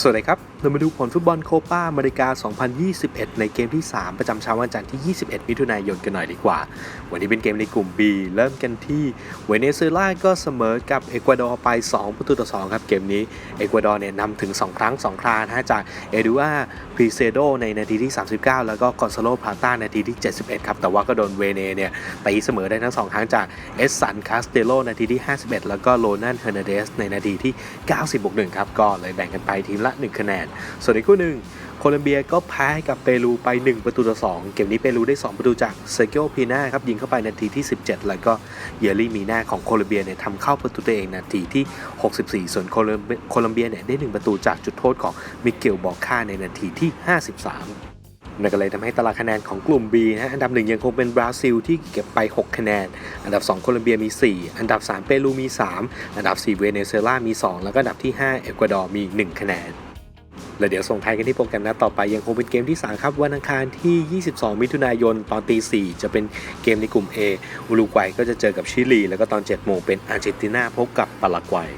สวัสดีครับ เรามาดูผลฟุตบอลโคปาอเมริกา 2021 ในเกมที่ 3 ประจำเช้าวันจันทร์ที่ 21 มิถุนายนกันหน่อยดีกว่า วันนี้เป็นเกมในกลุ่ม B เริ่มกันที่เวเนซุเอลาก็เสมอกับเอกวาดอร์ไป 2 ประตูต่อ 2 ครับ เกมนี้เอกวาดอร์เนี่ยนำถึง 2 ครั้ง 2 ครานะจากเอดูอาพรีเซโดในนาทีที่ 39 แล้วก็กอนซาโลพาต้านาทีที่ 71 ครับ แต่ว่าก็โดนเวเนเนี่ยตีเสมอได้ทั้ง 2 ครั้งจากเอสสันคาสเตโลนาทีที่ 51 แล้วก็โรนันเฮอร์นเดสในนาทีที่90บวก1ครับก็เลยแบ่งกันไปทีมละ 1 คะแนน ส่วนอีกคู่หนึ่งโคลอมเบียก็แพ้ให้กับเปรูไป 1 ประตูต่อ 2 เกมนี้เปรูได้ 2 ประตูจากเซเกิโอพีนาครับยิงเข้าไปนาทีที่ 17 แล้วก็เยลลี่มีนาของโคลอมเบียเนี่ยทำเข้าประตูตัวเองนาทีที่ 64 ส่วนโคลโคลอมเบียเนี่ยได้ 1 ประตูจากจุดโทษของมิเกลบอกค่าในนาทีที่ 53 นั่นก็เลยทำให้ตารางคะแนนของกลุ่ม B นะฮะอันดับ 1 ยังคงเป็นบราซิลที่เก็บไป 6 คะแนน อันดับ 2 โคลอมเบียมี 4 อันดับ 3 เปรูมี 3 อันดับ 4 เวเนซุเอลามี 2 แล้วก็อันดับที่ 5 เอกวาดอร์มี 1 คะแนนและเดี๋ยวส่งท้ายกันที่โปรแกรมนัดต่อไปยังคงเป็นเกมที่ 3 ครับ วันอังคารที่ 22 มิถุนายนตอนตี 4 จะเป็นเกมในกลุ่ม A อุรุกวัยก็จะเจอกับชิลี แล้วก็ตอน 7 โมงเป็นอาร์เจนตินาพบกับปารากวัย